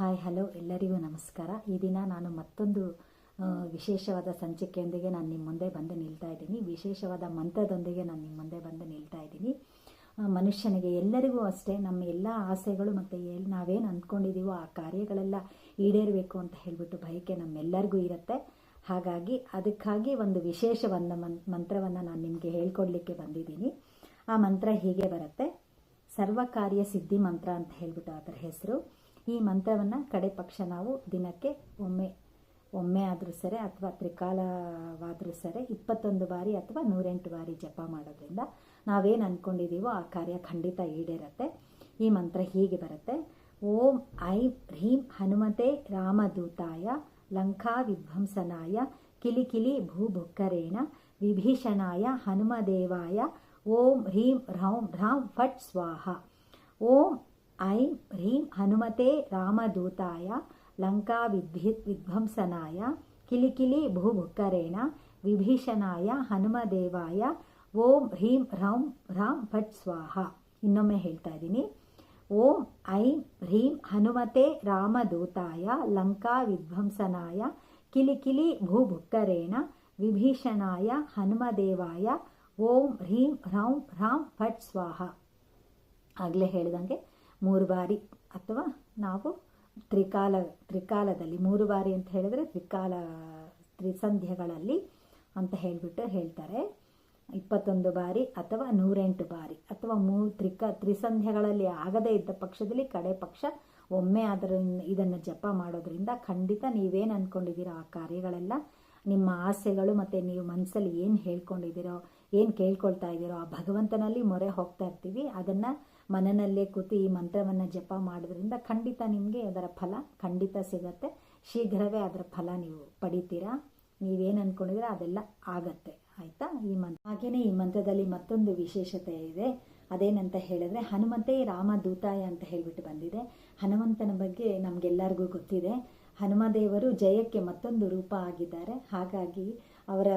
Hi, hello, ಎಲ್ಲರಿಗೂ ನಮಸ್ಕಾರ. ಈ ದಿನ ನಾನು ಮತ್ತೊಂದು ವಿಶೇಷವಾದ ಸಂಚಿಕೆಯೊಂದಿಗೆ ನಾನು ನಿಮ್ಮ ಮುಂದೆ ಬಂದು ನಿಲ್ತಾ ಇದ್ದೀನಿ. ವಿಶೇಷವಾದ ಮಂತ್ರದೊಂದಿಗೆ ನಾನು ನಿಮ್ಮ ಮುಂದೆ ಬಂದು ನಿಲ್ತಾ ಇದ್ದೀನಿ. ಮನುಷ್ಯನಿಗೆ ಎಲ್ಲರಿಗೂ ಅಷ್ಟೇ, ನಮ್ಮ ಎಲ್ಲ ಆಸೆಗಳು ಮತ್ತು ಎಲ್ಲಿ ನಾವೇನು ಅಂದ್ಕೊಂಡಿದ್ದೀವೋ ಆ ಕಾರ್ಯಗಳೆಲ್ಲ ಈಡೇರಬೇಕು ಅಂತ ಹೇಳಿಬಿಟ್ಟು ಬಯಕೆ ನಮ್ಮೆಲ್ಲರಿಗೂ ಇರುತ್ತೆ. ಹಾಗಾಗಿ ಅದಕ್ಕಾಗಿ ಒಂದು ವಿಶೇಷವಾದ ಮನ್, ಮಂತ್ರವನ್ನು ನಾನು ನಿಮಗೆ ಹೇಳ್ಕೊಡ್ಲಿಕ್ಕೆ ಬಂದಿದ್ದೀನಿ. ಆ ಮಂತ್ರ ಹೀಗೆ ಬರುತ್ತೆ. ಸರ್ವಕಾರ್ಯ ಸಿದ್ಧಿ ಮಂತ್ರ ಅಂತ ಹೇಳ್ಬಿಟ್ಟು ಅದರ ಹೆಸರು. ಈ ಮಂತ್ರವನ್ನು ಕಡೆ ಪಕ್ಷ ನಾವು ದಿನಕ್ಕೆ ಒಮ್ಮೆ ಒಮ್ಮೆ ಆದರೂ ಸರಿ ಅಥವಾ ತ್ರಿಕಾಲವಾದರೂ ಸರಿ ಇಪ್ಪತ್ತೊಂದು ಬಾರಿ ಅಥವಾ ನೂರೆಂಟು ಬಾರಿ ಜಪ ಮಾಡೋದ್ರಿಂದ ನಾವೇನು ಅಂದ್ಕೊಂಡಿದ್ದೀವೋ ಆ ಕಾರ್ಯ ಖಂಡಿತ ಈಡೇರತ್ತೆ. ಈ ಮಂತ್ರ ಹೀಗೆ ಬರುತ್ತೆ. ಓಂ ಐ ಹ್ರೀಂ ಹನುಮತೆ ರಾಮದೂತಾಯ ಲಂಕಾ ವಿಧ್ವಂಸನಾಯ ಕಿಲಿಕಿಲಿ ಭೂಭುಕ್ಕರೇಣ ವಿಭೀಷಣಾಯ ಹನುಮದೇವಾಯ ಓಂ ಹ್ರೀಂ ಹ್ರೌಂ ರಾಂ ಫಟ್ ಸ್ವಾಹ. ಓಂ ಐಂ ಹ್ರೀಂ ಹನುಮತೆ ರಾಮದೂತಾಯ ಲಂಕಾ ವಿಧ್ವಂಸನಾಯ ಕಿಲಿಕಿಲಿ ಭೂಭುಕ್ಕರೇಣ ವಿಭೀಷಣಾಯ ಹನುಮದೇವಾಯ ಓಂ ಹ್ರೀಂ ಹ್ರೌಂ ಹ್ರಾಂ ಭಟ್ ಸ್ವಾಹ ಇನ್ನೊಮ್ಮೆ ಹೇಳ್ತಾ ಇದ್ದೀನಿ. ಓಂ ಐಂ ಹ್ರೀಂ ಹನುಮತೆ ರಾಮದೂತಾಯ ಲಂಕಾ ವಿಧ್ವಂಸನಾಯ ಕಿಲಿಕಿಲಿ ಭೂಭುಕ್ಕರೇಣ ವಿಭೀಷಣಾಯ ಹನುಮದೇವಾಯ ಓಂ ಹ್ರೀಂ ಹ್ರೌಂ ಹ್ರಾಂ ಭಟ್ ಸ್ವಾಹ ಆಗಲೇ ಹೇಳಿದಂಗೆ ಮೂರು ಬಾರಿ ಅಥವಾ ನಾವು ತ್ರಿಕಾಲ, ತ್ರಿಕಾಲದಲ್ಲಿ ಮೂರು ಬಾರಿ ಅಂತ ಹೇಳಿದ್ರೆ ತ್ರಿಕಾಲ, ತ್ರಿಸಂಧ್ಯಗಳಲ್ಲಿ ಅಂತ ಹೇಳಿಬಿಟ್ಟು ಹೇಳ್ತಾರೆ. ಇಪ್ಪತ್ತೊಂದು ಬಾರಿ ಅಥವಾ ನೂರೆಂಟು ಬಾರಿ ಅಥವಾ ಮೂ, ತ್ರಿಕ, ತ್ರಿಸಂಧ್ಯಗಳಲ್ಲಿ ಆಗದೇ ಇದ್ದ ಪಕ್ಷದಲ್ಲಿ ಕಡೆ ಪಕ್ಷ ಒಮ್ಮೆ ಅದರ ಇದನ್ನು ಜಪ ಮಾಡೋದ್ರಿಂದ ಖಂಡಿತ ನೀವೇನು ಅಂದ್ಕೊಂಡಿದ್ದೀರೋ ಆ ಕಾರ್ಯಗಳೆಲ್ಲ ನಿಮ್ಮ ಆಸೆಗಳು ಮತ್ತು ನೀವು ಮನಸ್ಸಲ್ಲಿ ಏನು ಹೇಳ್ಕೊಂಡಿದ್ದೀರೋ, ಏನು ಕೇಳ್ಕೊಳ್ತಾ ಇದ್ದೀರೋ, ಆ ಭಗವಂತನಲ್ಲಿ ಮೊರೆ ಹೋಗ್ತಾ ಇರ್ತೀವಿ. ಅದನ್ನು ಮನನಲ್ಲೇ ಕೂತು ಈ ಮಂತ್ರವನ್ನು ಜಪ ಮಾಡೋದ್ರಿಂದ ಖಂಡಿತ ನಿಮಗೆ ಅದರ ಫಲ ಖಂಡಿತ ಸಿಗತ್ತೆ. ಶೀಘ್ರವೇ ಅದರ ಫಲ ನೀವು ಪಡಿತೀರಾ? ನೀವೇನು ಅಂದ್ಕೊಂಡಿದ್ರೆ ಅದೆಲ್ಲ ಆಗತ್ತೆ. ಆಯಿತಾ? ಈ ಮಂತ್ರ ಹಾಗೆಯೇ ಈ ಮಂತ್ರದಲ್ಲಿ ಮತ್ತೊಂದು ವಿಶೇಷತೆ ಇದೆ. ಅದೇನಂತ ಹೇಳಿದ್ರೆ ರಾಮ ರಾಮದೂತಾಯ ಅಂತ ಹೇಳಿಬಿಟ್ಟು ಬಂದಿದೆ. ಹನುಮಂತನ ಬಗ್ಗೆ ನಮಗೆಲ್ಲರಿಗೂ ಗೊತ್ತಿದೆ. ಹನುಮದೇವರು ಜಯಕ್ಕೆ ಮತ್ತೊಂದು ರೂಪ ಆಗಿದ್ದಾರೆ. ಹಾಗಾಗಿ ಅವರ,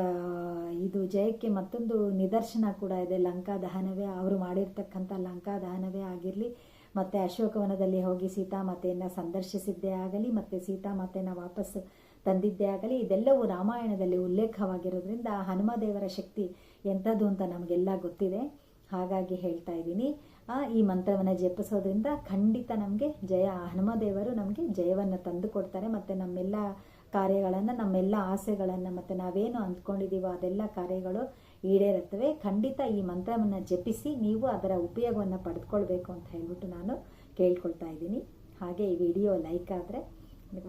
ಇದು ಜಯಕ್ಕೆ ಮತ್ತೊಂದು ನಿದರ್ಶನ ಕೂಡ ಇದೆ. ಲಂಕಾ ದಹನವೇ, ಅವರು ಮಾಡಿರ್ತಕ್ಕಂಥ ಲಂಕಾ ದಹನವೇ ಆಗಿರಲಿ, ಮತ್ತು ಅಶೋಕವನದಲ್ಲಿ ಹೋಗಿ ಸೀತಾಮಾತೆಯನ್ನು ಸಂದರ್ಶಿಸಿದ್ದೇ ಆಗಲಿ, ಮತ್ತು ಸೀತಾಮಾತೆಯನ್ನು ವಾಪಸ್ ತಂದಿದ್ದೇ ಆಗಲಿ, ಇದೆಲ್ಲವೂ ರಾಮಾಯಣದಲ್ಲಿ ಉಲ್ಲೇಖವಾಗಿರೋದ್ರಿಂದ ಹನುಮದೇವರ ಶಕ್ತಿ ಎಂಥದ್ದು ಅಂತ ನಮಗೆಲ್ಲ ಗೊತ್ತಿದೆ. ಹಾಗಾಗಿ ಹೇಳ್ತಾ ಇದ್ದೀನಿ. ಈ ಮಂತ್ರವನ್ನು ಜಪಿಸೋದ್ರಿಂದ ಖಂಡಿತ ನಮಗೆ ಜಯ, ಹನುಮದೇವರು ನಮಗೆ ಜಯವನ್ನು ತಂದು ಕೊಡ್ತಾರೆ. ಮತ್ತು ನಮ್ಮೆಲ್ಲ ಕಾರ್ಯಗಳನ್ನು, ನಮ್ಮೆಲ್ಲ ಆಸೆಗಳನ್ನು ಮತ್ತು ನಾವೇನು ಅಂದ್ಕೊಂಡಿದ್ದೀವೋ ಅದೆಲ್ಲ ಕಾರ್ಯಗಳು ಈಡೇರುತ್ತವೆ. ಖಂಡಿತ ಈ ಮಂತ್ರವನ್ನು ಜಪಿಸಿ ನೀವು ಅದರ ಉಪಯೋಗವನ್ನು ಪಡೆದುಕೊಳ್ಬೇಕು ಅಂತ ಹೇಳ್ಬಿಟ್ಟು ನಾನು ಕೇಳ್ಕೊಳ್ತಾ ಇದ್ದೀನಿ. ಹಾಗೆ ಈ ವಿಡಿಯೋ ಲೈಕ್ ಆದರೆ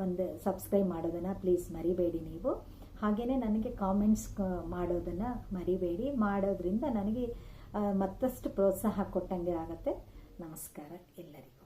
ಒಂದು ಸಬ್ಸ್ಕ್ರೈಬ್ ಮಾಡೋದನ್ನು ಪ್ಲೀಸ್ ಮರಿಬೇಡಿ ನೀವು. ಹಾಗೆಯೇ ನನಗೆ ಕಾಮೆಂಟ್ಸ್ ಮಾಡೋದನ್ನು ಮರಿಬೇಡಿ. ಮಾಡೋದ್ರಿಂದ ನನಗೆ ಮತ್ತಷ್ಟು ಪ್ರೋತ್ಸಾಹ ಕೊಟ್ಟಂಗೆ ಆಗುತ್ತೆ. ನಮಸ್ಕಾರ ಎಲ್ಲರಿಗೂ.